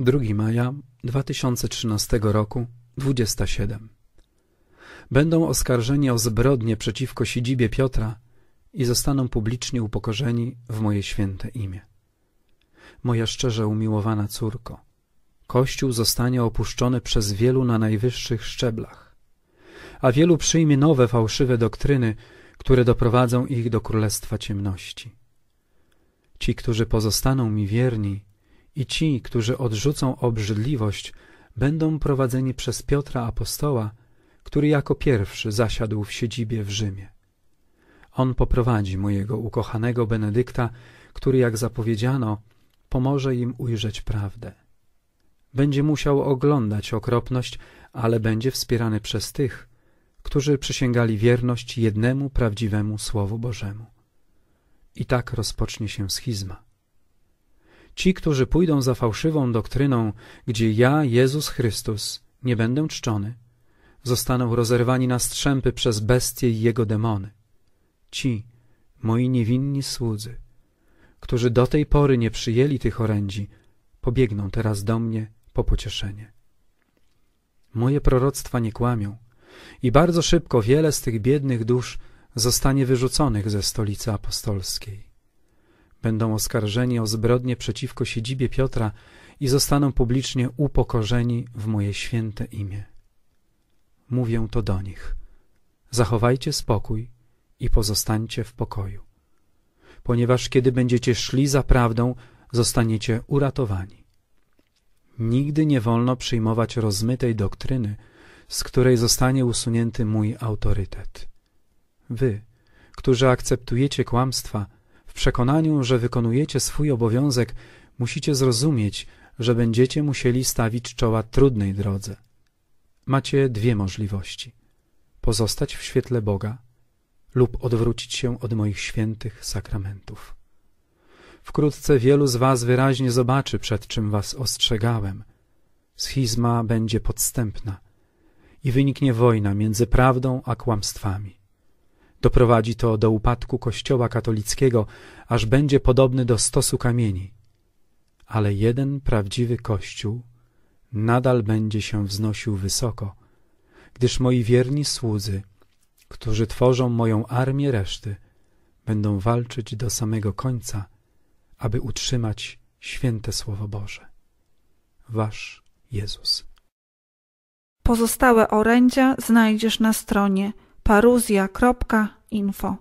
2 maja 2013 roku, 27. Będą oskarżeni o zbrodnie przeciwko siedzibie Piotra i zostaną publicznie upokorzeni w moje święte imię. Moja szczerze umiłowana córko, Kościół zostanie opuszczony przez wielu na najwyższych szczeblach, a wielu przyjmie nowe fałszywe doktryny, które doprowadzą ich do królestwa ciemności. Ci, którzy pozostaną mi wierni i ci, którzy odrzucą obrzydliwość, będą prowadzeni przez Piotra Apostoła, który jako pierwszy zasiadł w siedzibie w Rzymie. On poprowadzi mojego ukochanego Benedykta, który, jak zapowiedziano, pomoże im ujrzeć prawdę. Będzie musiał oglądać okropność, ale będzie wspierany przez tych, którzy przysięgali wierność jednemu prawdziwemu Słowu Bożemu. I tak rozpocznie się schizma. Ci, którzy pójdą za fałszywą doktryną, gdzie ja, Jezus Chrystus, nie będę czczony, zostaną rozerwani na strzępy przez bestie i jego demony. Ci, moi niewinni słudzy, którzy do tej pory nie przyjęli tych orędzi, pobiegną teraz do mnie po pocieszenie. Moje proroctwa nie kłamią i bardzo szybko wiele z tych biednych dusz zostanie wyrzuconych ze stolicy apostolskiej. Będą oskarżeni o zbrodnie przeciwko siedzibie Piotra i zostaną publicznie upokorzeni w moje święte imię. Mówię to do nich. Zachowajcie spokój i pozostańcie w pokoju, ponieważ kiedy będziecie szli za prawdą, zostaniecie uratowani. Nigdy nie wolno przyjmować rozmytej doktryny, z której zostanie usunięty mój autorytet. Wy, którzy akceptujecie kłamstwa, przekonaniu, że wykonujecie swój obowiązek, musicie zrozumieć, że będziecie musieli stawić czoła trudnej drodze. Macie dwie możliwości: pozostać w świetle Boga lub odwrócić się od moich świętych sakramentów. Wkrótce wielu z was wyraźnie zobaczy, przed czym was ostrzegałem. Schizma będzie podstępna i wyniknie wojna między prawdą a kłamstwami. Doprowadzi to do upadku Kościoła katolickiego, aż będzie podobny do stosu kamieni. Ale jeden prawdziwy Kościół nadal będzie się wznosił wysoko, gdyż moi wierni słudzy, którzy tworzą moją armię reszty, będą walczyć do samego końca, aby utrzymać święte Słowo Boże. Wasz Jezus. Pozostałe orędzia znajdziesz na stronie paruzja.info.